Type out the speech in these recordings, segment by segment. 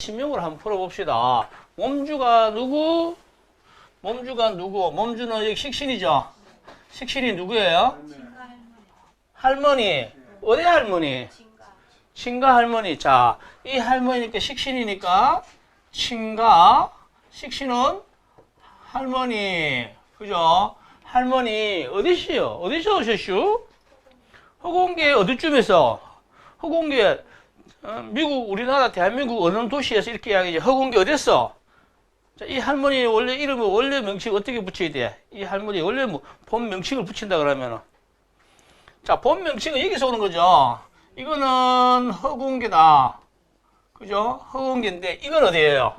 신명으로 한번 풀어봅시다. 몸주가 누구? 몸주가 누구? 몸주는 여기 식신이죠? 식신이 누구예요? 할머니. 어디 할머니? 친가 할머니. 자, 이 할머니니까 식신이니까 친가, 식신은 할머니. 그죠? 할머니, 어디시요? 어디서 오셨슈? 허공계 어디쯤에서? 허공계, 어, 미국, 우리나라 대한민국 어느 도시에서 이렇게 이야기지. 허공계 어딨어? 자, 이 할머니 원래 이름을 원래 명칭 어떻게 붙여야 돼? 이 할머니 원래 뭐 본 명칭을 붙인다 그러면은. 자, 본 명칭은 여기서 오는 거죠. 이거는 허공계다. 그죠? 허공계인데, 이건 어디예요?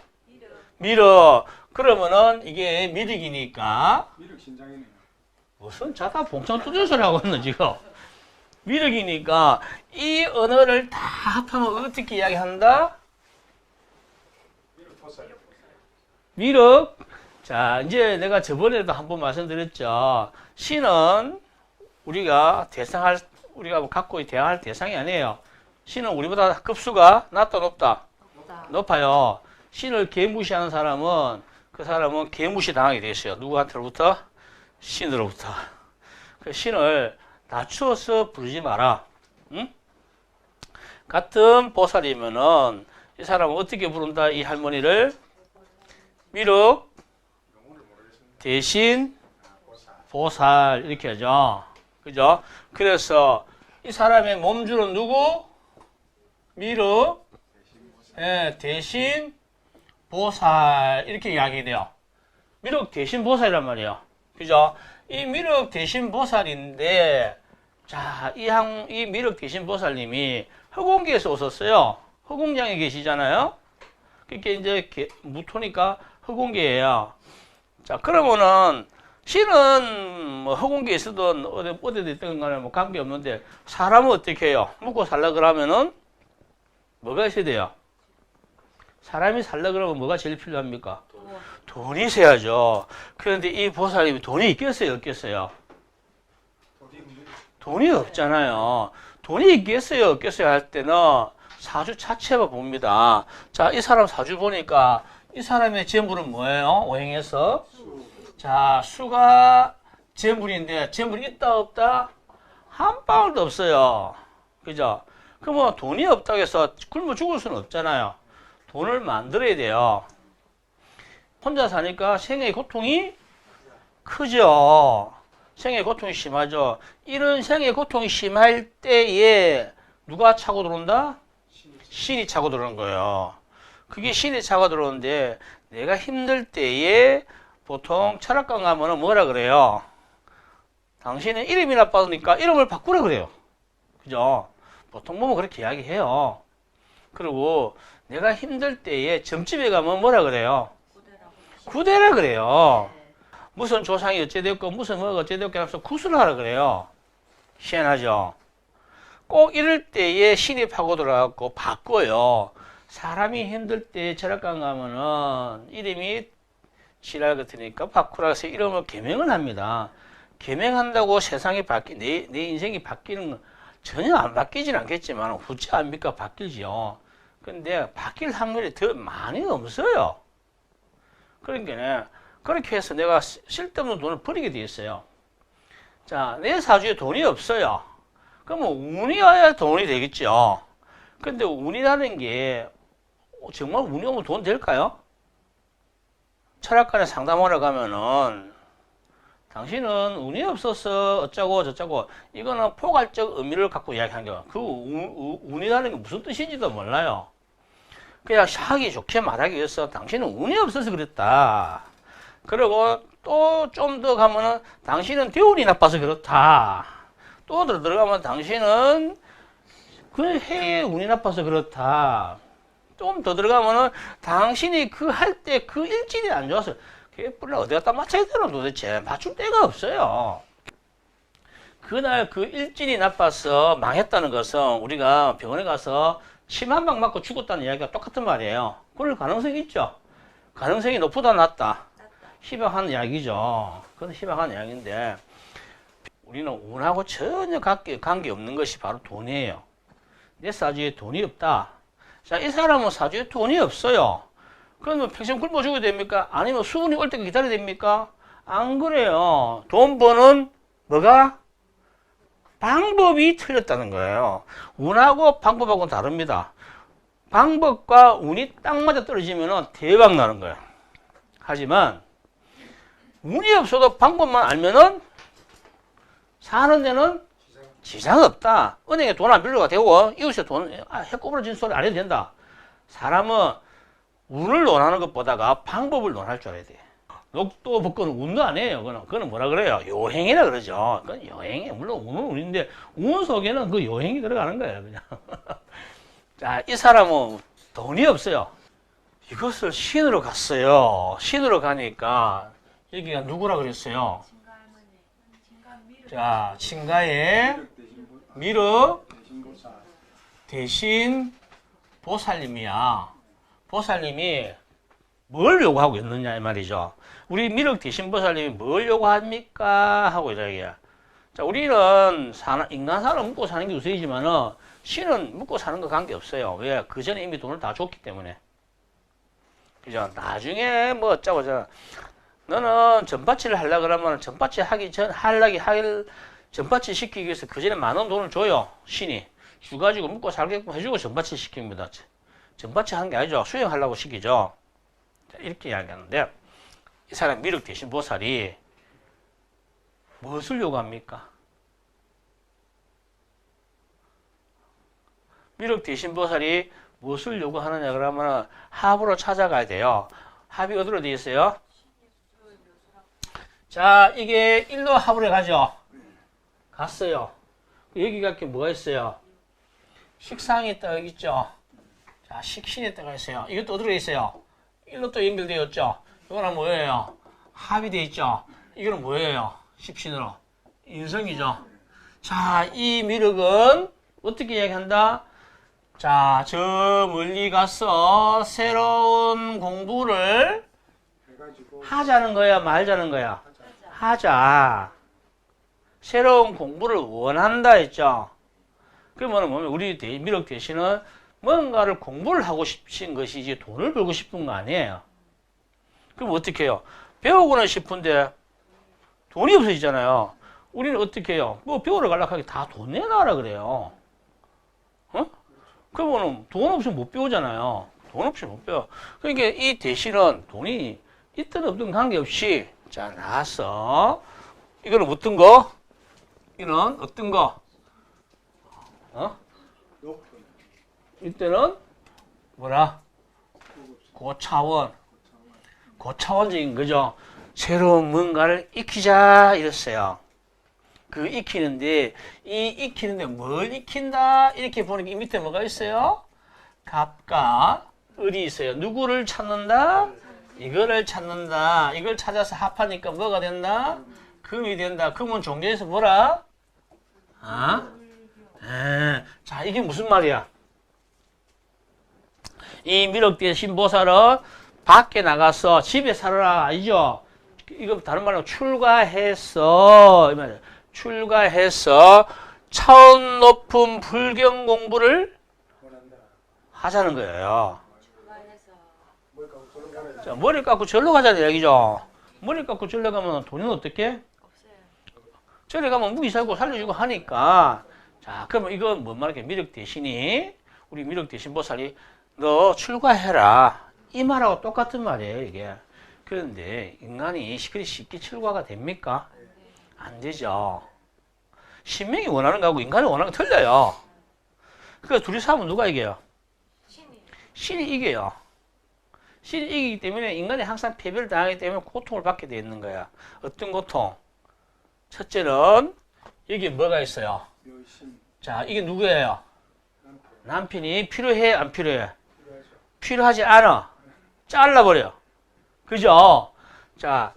미륵. 그러면은 이게 미륵이니까 미륵 신장이네요. 무슨 자다 봉창 소리 하고 있는 지금. 미륵이니까 이 언어를 다 합하면 어떻게 이야기한다? 미륵. 자, 이제 내가 저번에도 한번 말씀드렸죠. 신은 우리가 대상할, 우리가 갖고 대화할 대상이 아니에요. 신은 우리보다 급수가 낮다, 높다? 높아요. 신을 개무시하는 사람은 그 사람은 개무시 당하게 돼 있어요. 누구한테로부터? 신으로부터. 그 신을 낮추어서 부르지 마라. 응? 같은 보살이면은 이 사람은 어떻게 부른다? 이 할머니를 미륵. 대신 아, 보살. 이렇게 하죠. 그죠? 그래서 이 사람의 몸주는 누구? 미륵. 예, 대신 보살 이렇게 이야기 돼요. 미륵 대신 보살이란 말이에요. 그죠? 이 미륵 대신 보살인데 자, 이 항, 이 미륵 대신 보살님이 허공계에서 오셨어요. 허공장에 계시잖아요. 그게 이제 개- 무토니까 허공계예요. 자, 그러면은 신은 뭐 허공계에 있어도 어디 어디에 있든 간에 뭐 관계 없는데 사람은 어떻게 해요? 먹고 살라 그러면은 뭐가 있어야 돼요? 사람이 살라 그러면 뭐가 제일 필요합니까? 돈이 있어야죠. 그런데 이 보살님이 돈이 있겠어요, 없겠어요? 돈이 없잖아요. 돈이 있겠어요, 없겠어요 할 때는 사주 자체만 봅니다. 자, 이 사람 사주 보니까 이 사람의 재물은 뭐예요? 오행에서 자, 수가 재물인데 재물이 있다 없다? 한 방울도 없어요. 그죠? 그러면 돈이 없다고 해서 굶어 죽을 수는 없잖아요. 돈을 만들어야 돼요. 혼자 사니까 생의 고통이 크죠. 생의 고통이 심하죠. 이런 생의 고통이 심할 때에 누가 차고 들어온다? 신이 차고 들어오는 거예요. 그게 신이 차고 들어오는데 내가 힘들 때에 보통 철학관 가면은 뭐라 그래요? 당신은 이름이 나빠지니까 이름을 바꾸라 그래요. 그죠? 보통 보면 그렇게 이야기해요. 그리고 내가 힘들 때에 점집에 가면 뭐라 그래요? 구대라 그래요. 무슨 조상이 어찌되었고 무슨 뭐가 어찌되었고 하면서 구슬을 하라 그래요. 희한하죠? 꼭 이럴 때에 신이 파고들어갖고 바꿔요. 사람이 힘들 때 철학관 가면은 이름이 지랄 같으니까 바꾸라 해서 이름을 개명을 합니다. 개명한다고 세상이 바뀌, 내, 내 인생이 바뀌는 건 전혀 안 바뀌진 않겠지만 후지 않습니까? 바뀌죠. 근데 바뀔 확률이 더 많이 없어요. 그러니까 그렇게 해서 내가 쓸- 쓸데없는 돈을 버리게 돼 있어요. 자, 내 사주에 돈이 없어요. 그러면 운이 와야 돈이 되겠죠. 근데 운이라는 게 정말 운이 오면 돈 될까요? 철학관에 상담하러 가면은 당신은 운이 없어서 어쩌고 저쩌고 이거는 포괄적 의미를 갖고 이야기한 거야. 그 운, 운- 운이라는 게 무슨 뜻인지도 몰라요. 그냥 하기 좋게 말하기 위해서 당신은 운이 없어서 그랬다. 그리고 또 좀 더 가면은 당신은 대운이 나빠서 그렇다. 또더 들어가면 당신은 그 해에 운이 나빠서 그렇다. 좀 더 들어가면은 당신이 그 할 때 그 일진이 안 좋아서 뿔을 어디 갖다 맞춰야 되나 도대체 맞출 데가 없어요. 그날 그 일진이 나빠서 망했다는 것은 우리가 병원에 가서 침 한 방 맞고 죽었다는 이야기가 똑같은 말이에요. 그럴 가능성이 있죠. 가능성이 높보다 낫다. 희박한 이야기죠. 그건 희박한 이야기인데 우리는 운하고 전혀 관계, 없는 것이 바로 돈이에요. 내 사주에 돈이 없다. 자, 이 사람은 사주에 돈이 없어요. 그러면 평생 굶어 죽어야 됩니까? 아니면 수분이 올 때까지 기다려야 됩니까? 안 그래요. 돈 버는 뭐가? 방법이 틀렸다는 거예요. 운하고 방법하고는 다릅니다. 방법과 운이 딱 맞아 떨어지면 대박 나는 거예요. 하지만 운이 없어도 방법만 알면은 사는 데는 지장 없다. 은행에 돈 안 빌려가 되고 이웃에 돈 아, 해꼬부러진 소리 안 해도 된다. 사람은 운을 논하는 것보다가 방법을 논할 줄 알아야 돼. 녹도 복권은 운도 아니에요. 그거는, 그거는 뭐라 그래요? 요행이라 그러죠. 그건 요행이에요. 물론 운은 운인데 운 속에는 그 요행이 들어가는 거예요. 그냥. 자, 이 사람은 돈이 없어요. 이것을 신으로 갔어요. 신으로 가니까 여기가 누구라 그랬어요? 자, 친가의 미륵 대신 보- 보살님이야. 보살님이 뭘 요구하고 있느냐 이 말이죠. 우리 미륵 대신 보살님이 뭘 요구합니까? 하고 이야기야. 자, 우리는 사 인간 사람 먹고 사는 게 우선이지만은 신은 먹고 사는 거 관계 없어요. 왜? 그 전에 이미 돈을 다 줬기 때문에. 그죠? 나중에 뭐 어쩌고 저 너는 전파치를 하려 그러면 전파치 하기 전 하려기 할 전파치 시키기 위해서 그 전에 많은 돈을 줘요. 신이. 주 가지고 먹고 살게끔 해주고 전파치 시킵니다. 전파치 하는 게 아니죠. 수행하려고 시키죠. 자, 이렇게 이야기하는데 이 사람 미륵 대신 보살이 무엇을 요구합니까? 미륵 대신 보살이 무엇을 요구하느냐 그러면 합으로 찾아가야 돼요. 합이 어디로 되어 있어요? 자, 이게 일로 합으로 가죠. 갔어요. 여기가 이렇게 뭐가 있어요? 식상이 딱 여기 있죠. 자, 식신에 따가 있어요. 이것도 어디로 있어요? 일로 또 연결되어 있죠. 이거는 뭐예요? 합이 되어 있죠. 이거는 뭐예요? 식신으로. 인성이죠. 자, 이 미륵은 어떻게 이야기한다? 자, 저 멀리 가서 새로운 공부를 해가지고 하자는 거야, 말자는 거야? 하자. 새로운 공부를 원한다 했죠. 그러면 뭐냐면 우리 대- 미륵 대신은 뭔가를 공부를 하고 싶으신 것이지 돈을 벌고 싶은 거 아니에요. 그럼 어떻게 해요? 배우고는 싶은데 돈이 없어지잖아요. 우리는 어떻게 해요? 뭐 배우러 가려고 하기 다 돈 내놔라 그래요. 어? 그러면은 돈 없으면 못 배우잖아요. 돈 없이 못 배워. 그러니까 이 대신은 돈이 있든 없든 관계없이 자 나왔어. 이거는 어떤 거? 이거는 어떤 거? 어? 이때는 뭐라? 고차원. 고차원적인 거죠. 새로운 뭔가를 익히자 이랬어요. 그 익히는데 이 익히는데 뭘 익힌다 이렇게 보니까 이 밑에 뭐가 있어요? 갑과 을이 있어요. 누구를 찾는다? 이거를 찾는다. 이걸 찾아서 합하니까 뭐가 된다? 금이 된다. 금은 종교에서 뭐라? 아? 에, 자, 이게 무슨 말이야? 이 미륵대 신보살은 밖에 나가서 집에 살아라 아니죠? 이거 다른 말로 출가해서. 출가해서 차원 높은 불경 공부를 하자는 거예요. 출가해서 뭘 갖고 저런 가라 자, 머리 깎고 절로 가자는 얘기죠. 머리 깎고 절로 가면 돈은 어떻게? 없어요. 절에 가면 무기 살고 살려주고 하니까 자 그러면 이건 뭔 말이야 미륵 대신이 우리 미륵 대신 보살이 너 출가해라 이 말하고 똑같은 말이에요 이게 그런데 인간이 그리 쉽게 출가가 됩니까? 안 되죠 신명이 원하는 거하고 인간이 원하는 거 틀려요 그래서 둘이 싸우면 누가 이겨요? 신이 신이 이겨요 신이 이기기 때문에 인간이 항상 패배를 당하기 때문에 고통을 받게 돼 있는 거야 어떤 고통? 첫째는 여기 뭐가 있어요? 자, 이게 누구예요? 남편 남편 이 필요해, 안 필요해? 필요하죠 필요하지 않아. 잘라버려. 그죠? 자,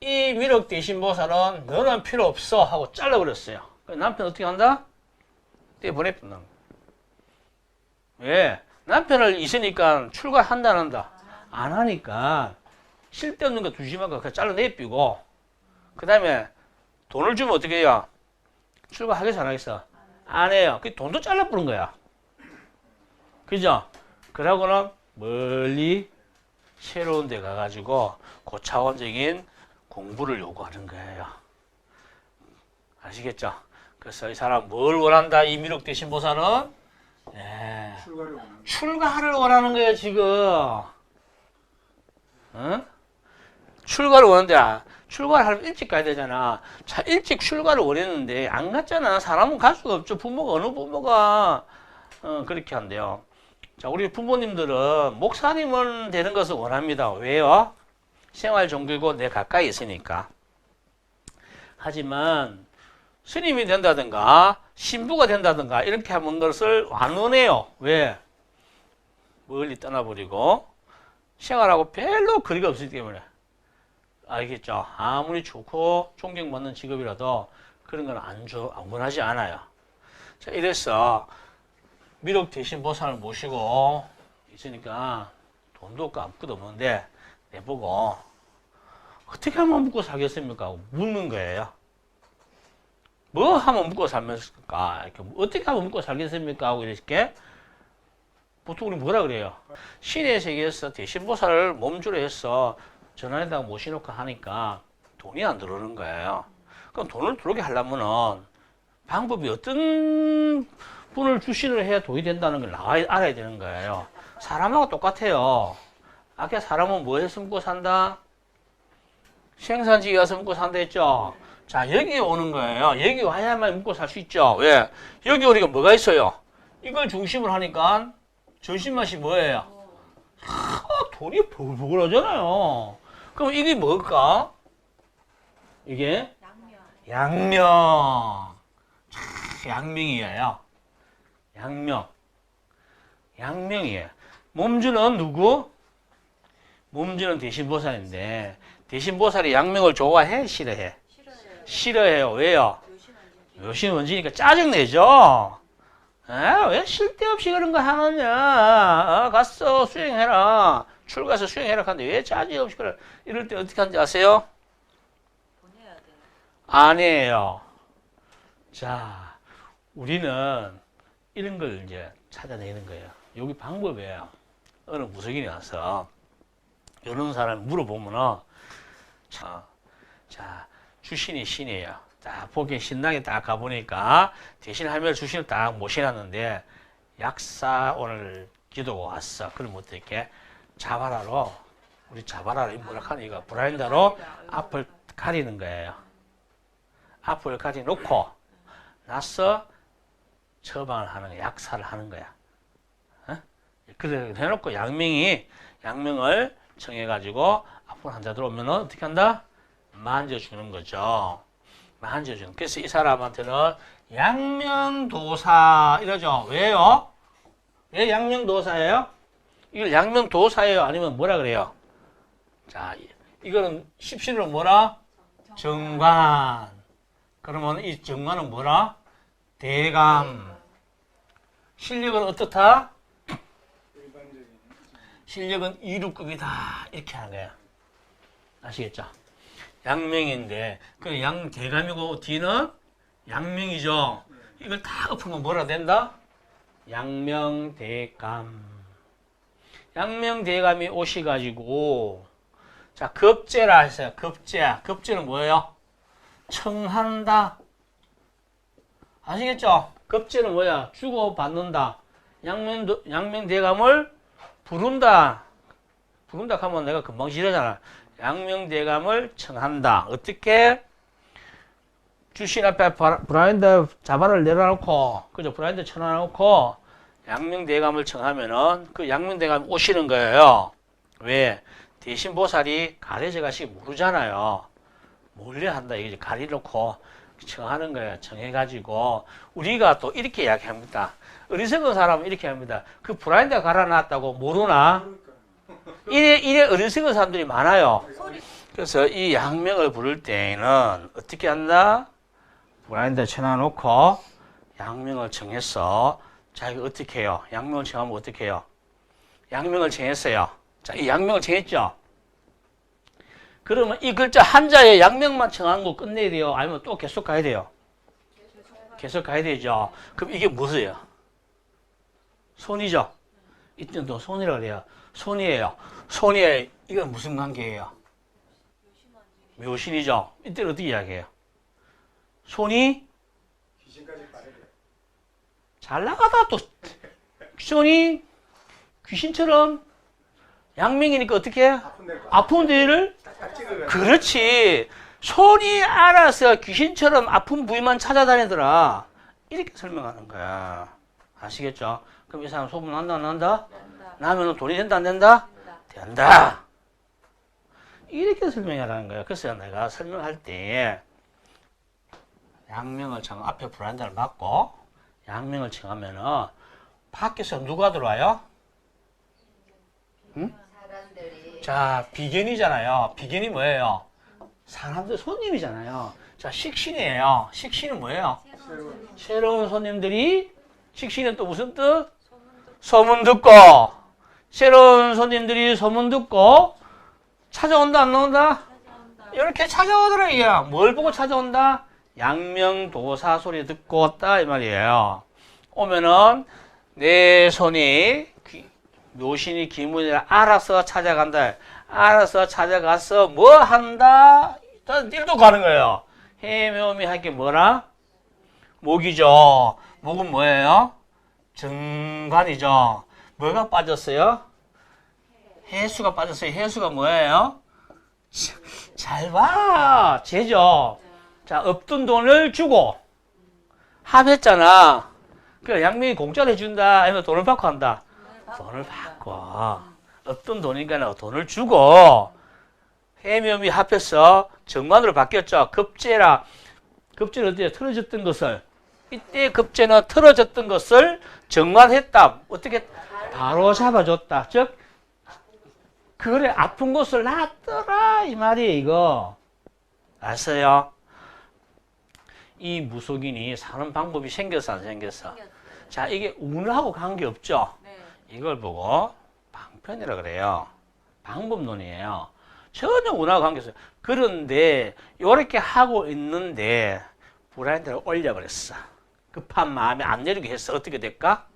이 미륵 대신 보살은 너는 필요 없어 하고 잘라버렸어요. 남편 어떻게 한다? 떼보내버린다. 왜? 남편을 있으니까 출가한다, 안 한다? 안 하니까 쓸데없는 거 두지 말고 그냥 잘라내비고 그 다음에 돈을 주면 어떻게 해요? 출가하겠어, 안 하겠어? 안 해요. 그 돈도 잘라버린 거야. 그죠? 그러고는 멀리 새로운 데 가가지고 고차원적인 공부를 요구하는 거예요. 아시겠죠? 그래서 이 사람 뭘 원한다? 이 미륵 대신 보살은 네. 출가를 원하는 거예요 지금. 응? 출가를 원하는데 아, 출가를 하려면 일찍 가야 되잖아. 자 일찍 출가를 원했는데 안 갔잖아. 사람은 갈 수가 없죠. 부모가 어느 부모가 어, 그렇게 한대요. 자 우리 부모님들은 목사님은 되는 것을 원합니다. 왜요? 생활 종교고 내 가까이 있으니까. 하지만 스님이 된다든가 신부가 된다든가 이렇게 하는 것을 안 원해요. 왜? 멀리 떠나버리고 생활하고 별로 거리가 없기 때문에 알겠죠? 아무리 좋고 존경받는 직업이라도 그런 건 안 줘, 안 원하지 않아요. 자, 이래서 미륵 대신 보살을 모시고 있으니까 돈도 없고 아무것도 없는데 내보고 어떻게 하면 먹고 살겠습니까? 묻는 거예요. 뭐 하면 먹고 살겠습니까? 이렇게 어떻게 하면 먹고 살겠습니까? 하고 이렇게 보통 우리 뭐라 그래요? 신의 세계에서 대신보살을 몸주로 해서 전화에다가 모셔놓고 하니까 돈이 안 들어오는 거예요. 그럼 돈을 들어오게 하려면은 방법이 어떤 분을 주신을 해야 돈이 된다는 걸 알아야 되는 거예요. 사람하고 똑같아요. 아까 사람은 뭐 해서 먹고 산다? 생산지에 가서 먹고 산다 했죠? 자, 여기 오는 거예요. 여기 와야만 먹고 살 수 있죠. 왜? 여기 우리가 뭐가 있어요? 이걸 중심으로 하니까 전신 맛이 뭐예요? 아, 돈이 벌벌 하잖아요. 그럼 이게 뭘까? 이게. 양명. 참, 양명이에요. 양명. 양명이에요. 몸주는 누구? 몸주는 대신보살인데 대신보살이 양명을 좋아해? 싫어해? 싫어요. 싫어해요. 왜요? 요심 원지니까 짜증내죠? 에? 왜 쓸데없이 그런 거 하느냐? 어, 갔어, 수행해라. 출가서 수행해라. 하는데 왜 짜증없이 그래? 이럴 때 어떻게 하는지 아세요? 아니에요. 자, 우리는 이런 걸 이제 찾아내는 거예요. 여기 방법이에요. 어느 무속인이 와서 이런 사람 물어보면은 자, 자 주신이 신이에요. 딱 보기 신나게 딱 가보니까 대신 할머니 주신을 딱 모셔놨는데 약사 오늘 기도가 왔어. 그럼 어떻게 자바라로 우리 자바라로 뭐라 하는 이거 브라인더로 앞을 가리는 거예요. 앞을 가리 놓고 나서 처방을 하는 거야. 약사를 하는 거야. 어? 그래 해놓고 양명이 양명을 청해가지고 앞으로 환자 들어오면 어떻게 한다? 만져주는 거죠. 만져주는. 그래서 이 사람한테는 양명도사 이러죠. 왜요? 왜 양명도사예요? 이걸 양명도사예요? 아니면 뭐라 그래요? 자, 이- 이거는 십신으로 뭐라? 정관. 그러면 이 정관은 뭐라? 대감. 실력은 어떻다? 실력은 이루급이다. 이렇게 하는 거야. 아시겠죠? 양명인데, 그 양 대감이고 뒤는 양명이죠. 이걸 다 엎으면 뭐라 된다? 양명대감. 양명대감이 오셔가지고, 자, 급제라 했어요. 급제. 급제는 뭐예요? 청한다. 아시겠죠? 급제는 뭐야? 주고받는다. 양명, 양명대감을 부른다. 부른다 하면 내가 금방 지르잖아. 양명대감을 청한다. 어떻게? 주신 앞에 바- 브라인드 자바를 내려놓고, 그죠? 브라인드 쳐놔놓고, 양명대감을 청하면은 그 양명대감이 오시는 거예요. 왜? 대신 보살이 가려져 가시 모르잖아요. 몰래 한다. 이게 가리놓고 청하는 거예요. 청해가지고, 우리가 또 이렇게 이야기합니다. 어리석은 사람은 이렇게 합니다. 그 브라인드 갈아놨다고 모르나? 이래, 이래 어리석은 사람들이 많아요. 그래서 이 양명을 부를 때에는 어떻게 한다? 브라인드 쳐놔놓고 양명을 정해서 자기가 어떻게 해요? 양명을 정하면 어떻게 해요? 양명을 정했어요. 자, 이 양명을 정했죠? 그러면 이 글자 한자에 양명만 정한 거 끝내야 돼요? 아니면 또 계속 가야 돼요? 계속 가야 되죠? 그럼 이게 무엇이에요? 손이죠? 이때는 또 손이라 그래요. 손이에요. 손이 이건 무슨 관계예요? 묘신이죠. 이때는 어떻게 이야기해요? 손이. 잘 나가다 또 손이 귀신처럼 양명이니까 어떻게 해? 아픈 데를. 그렇지. 손이 알아서 귀신처럼 아픈 부위만 찾아다니더라. 이렇게 설명하는 거야. 아시겠죠? 그럼 이 사람 소문 난다 안 난다? 나면은 돈이 된다 안 된다? 난다. 된다. 이렇게 설명하라는 거예요. 그래서 내가 설명할 때 양명을 정 앞에 브란드를 맞고 양명을 정하면은 밖에서 누가 들어와요? 사람들이 자, 비견이잖아요. 비견이 뭐예요? 사람들 손님이잖아요. 자, 식신이에요. 식신은 뭐예요? 새로운 새로운 손님들이 식신은 또 무슨 뜻? 소문 듣고 새로운 손님들이 소문 듣고 찾아온다 안 나온다? 이렇게 찾아오더라 이게 뭘 보고 찾아온다? 양명도사 소리 듣고 왔다 이 말이에요. 오면은 내 손이 귀- 묘신이 기문이라 알아서 찾아간다. 알아서 찾아가서 뭐 한다? 일단 일도 가는 거예요. 해묘미 할 게 뭐라? 목이죠. 목은 뭐예요? 정관이죠. 뭐가 빠졌어요? 해수가 빠졌어요. 해수가 뭐예요? 자, 잘 봐. 제죠. 자, 없던 돈을 주고 합했잖아. 그 양명이 공짜로 해준다. 아니면 돈을 받고 한다. 돈을 받고. 없던 돈이니까 돈을 주고 해묘미 합해서 정관으로 바뀌었죠. 급제라. 급제는 어때요? 틀어졌던 것을 이때 급제는 틀어졌던 것을 정관했다. 어떻게 바로 잡아줬다. 즉 그래 아픈 곳을 놨더라 이 말이에요 이거 아세요? 이 무속인이 사는 방법이 생겼어 안 생겼어? 생겼어요. 자 이게 운하고 관계없죠? 네. 이걸 보고 방편이라 그래요. 방법론이에요. 전혀 운하고 관계없어요. 그런데 이렇게 하고 있는데 브라인드를 올려버렸어. 급한 마음에 안 내리게 했어. 어떻게 될까?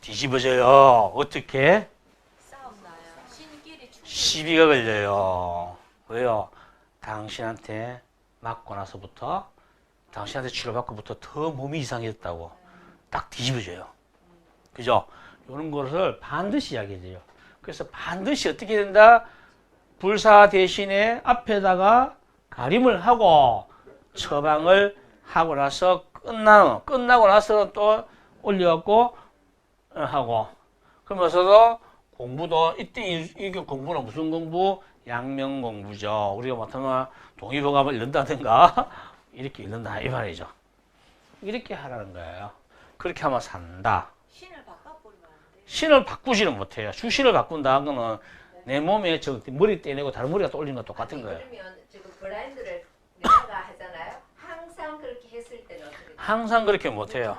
뒤집어져. 뒤집어져요. 어떻게? 시비가 걸려요. 왜요? 당신한테 맞고 나서부터 당신한테 치료받고부터 더 몸이 이상해졌다고 딱 뒤집어져요. 그죠? 이런 것을 반드시 이야기해야 돼요. 그래서 반드시 어떻게 된다? 불사 대신에 앞에다가 가림을 하고 처방을 하고 나서 끝나고 끝나고 나서 또 올려갖고 어, 하고 그러면서도 공부도 이때 이- 이게 공부는 무슨 공부? 양명 공부죠. 우리가 못하면 동의보감을 읽는다든가 이렇게 읽는다 이 말이죠. 이렇게 하라는 거예요. 그렇게 하면 산다. 신을 바꿔버리면 안 돼. 신을 바꾸지는 못해요. 주신을 바꾼다 는 거는 내 몸에 저 머리 떼내고 다른 머리가 떠올리는 거 똑같은 거예요. 그러면 지금 브라인드를 내가 하잖아요. 항상 그렇게 했을 때는 어떻게 돼요? 항상 그렇게 못해요.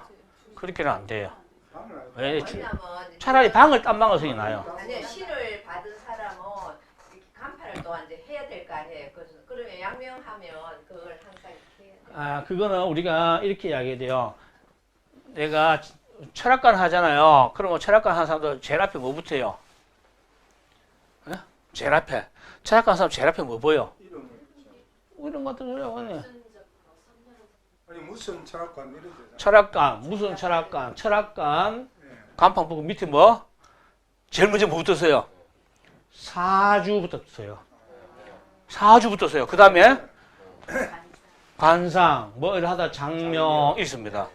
그렇게는 안 돼요. 왜? 주- 왜냐면 차라리 방을 딴 방을 성이 나요. 아니요 신을 받은 사람은 이렇게 간판을 또 이제 해야 될 거 아니에요. 그래서 그러면 양명하면 그걸 항상 이렇게 해야 돼요. 아, 그거는 우리가 이렇게 이야기해야 돼요. 내가 철학관 하잖아요. 그러면 철학관 하는 사람들 제일 앞에 뭐 붙어요? 예? 제일 앞에. 철학관 사람 제일 앞에 뭐 보여? 이름을 뭐 이런 것들요. 아니 무슨 철학관 이런 데잖아. 철학관, 무슨 철학관? 철학관, 예. 간판 보고 밑에 뭐? 제일 먼저 뭐 붙었어요? 사주 붙었어요. 사주 붙었어요. 그 다음에 관상, 뭐 이러 하다 장명 있습니다.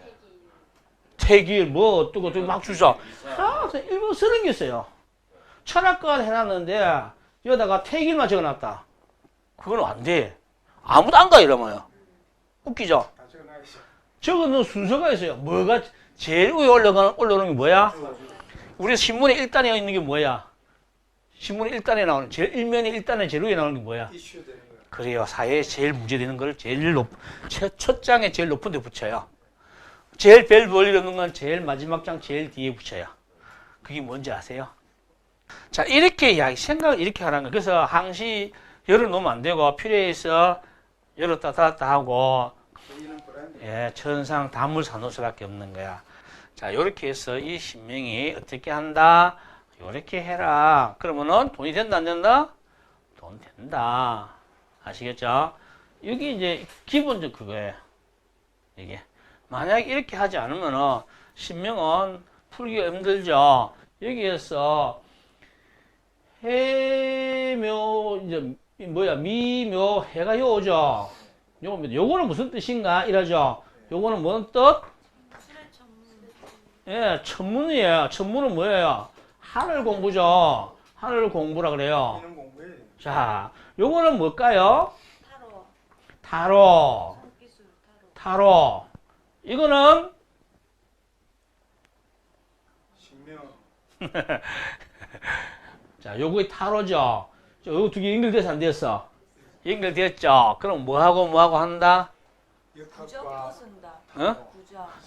태길, 뭐 어쩌고 저쩌고 막 주죠. 아, 일본 쓰는 게 있어요. 철학관 해놨는데 여기다가 태길만 적어놨다. 그건 안 돼. 아무도 안 가 이러면요. 웃기죠? 적어놓은 순서가 있어요. 뭐가 제일 위에 올라가는, 올라오는 게 뭐야? 우리 신문에 1단에 있는 게 뭐야? 신문에 1단에 나오는, 제일 일면에 1단에 제일 위에 나오는 게 뭐야? 이슈 되는 거야. 그래요. 사회에 제일 문제되는 걸 제일 높, 첫, 첫 장에 제일 높은 데 붙여요. 제일 별 볼일 없는 건 제일 마지막 장 제일 뒤에 붙여요. 그게 뭔지 아세요? 자, 이렇게 이야기, 생각을 이렇게 하는 거예요. 그래서 항시 열어놓으면 안 되고, 필요해서 열었다 닫았다 하고. 예, 천상 단물 사놓을 수밖에 없는 거야. 자, 요렇게 해서 이 신명이 어떻게 한다? 요렇게 해라. 그러면은 돈이 된다, 안 된다? 돈 된다. 아시겠죠? 여기 이제 기본적 그거예요. 이게. 만약에 이렇게 하지 않으면은 신명은 풀기가 힘들죠. 여기에서 해묘, 이제 이 뭐야, 미묘, 해가 요죠. 요거는 무슨 뜻인가? 이러죠. 요거는 뭔 뜻? 예, 천문이에요. 천문은 뭐예요? 하늘 공부죠. 하늘 공부라 그래요. 자, 요거는 뭘까요? 타로. 타로. 타로. 이거는 신명 자, 요거 타로죠. 저 요거 두 개 연결돼서 안 됐어. 연결됐죠. 그럼 뭐하고 뭐하고 한다? 부적 역학과. 어?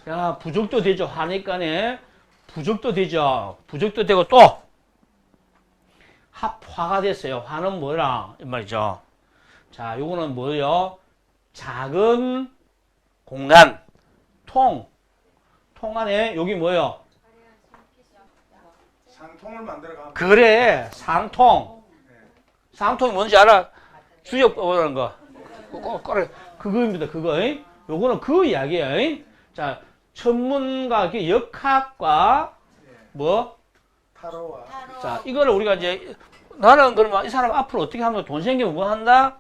자, 부족도 되죠. 하니까네. 부족도 되죠. 부족도 되고 또 합화가 됐어요. 화는 뭐라? 이 말이죠. 자, 요거는 뭐예요? 작은 공간, 통. 통 안에 여기 뭐예요? 상통을 만들어 가면 그래, 상통. 상통이 뭔지 알아? 주역 뽑으라는 거. 꼭, 꼭, 그거입니다, 그거. 잉? 요거는 그 이야기예요. 잉? 자, 천문과 이렇게 역학과 뭐? 타로와 타로. 자, 이거를 우리가 이제 나는 그러면 이 사람 앞으로 어떻게 하면 돈 생기면 뭐 한다?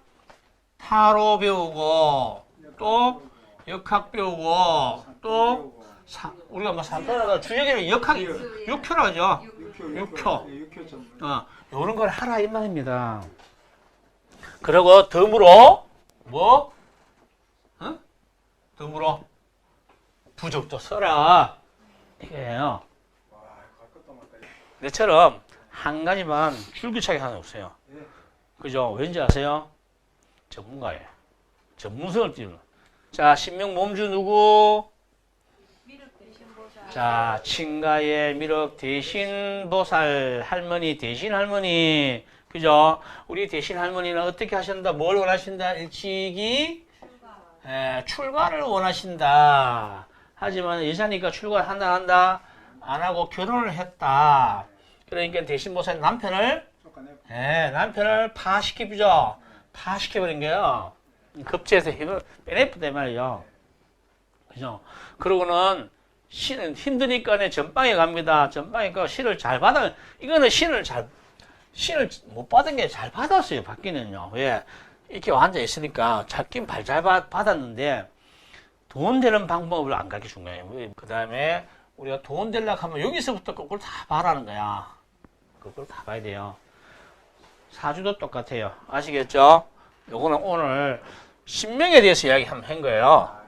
타로 배우고 또 역학 배우고 또 사, 우리가 뭐 산타나가 주역이 역학이 육표라 하죠. 육효 육효. 예, 어, 요런 걸 하라 이 말입니다. 그리고 덤으로 뭐? 어? 덤으로 부적도 써라. 많다. 내처럼 한 가지만 줄기차게 하나 없어요. 예. 그죠? 왠지 아세요? 전문가예요. 전문성을 띄우는. 자, 신명 몸주 누구? 자, 친가의 미륵 대신 보살 할머니, 대신 할머니. 그죠? 우리 대신 할머니는 어떻게 하신다? 뭘 원하신다? 일찍이 출가. 예, 출가를 원하신다. 하지만 여자니까 출가를 한다, 한다? 안 하고 결혼을 했다. 그러니까 대신 보살 남편을 예, 남편을 파시키죠. 파시켜버린 거예요. 급제해서 힘을 빼내쁘단 말이죠. 그죠? 그러고는 신은 힘드니까 전방에 갑니다. 전방에 가 신을 잘 받아, 이거는 신을 잘, 신을 못 받은 게 잘 받았어요, 받기는요. 왜? 이렇게 앉아 있으니까 잡긴 발 잘 받았는데 돈 되는 방법을 안 가르쳐 준 거예요. 그 다음에 우리가 돈 되려고 하면 여기서부터 그걸 다 봐라는 거야. 그걸 다 봐야 돼요. 사주도 똑같아요. 아시겠죠? 요거는 오늘 신명에 대해서 이야기 한번 한 거예요.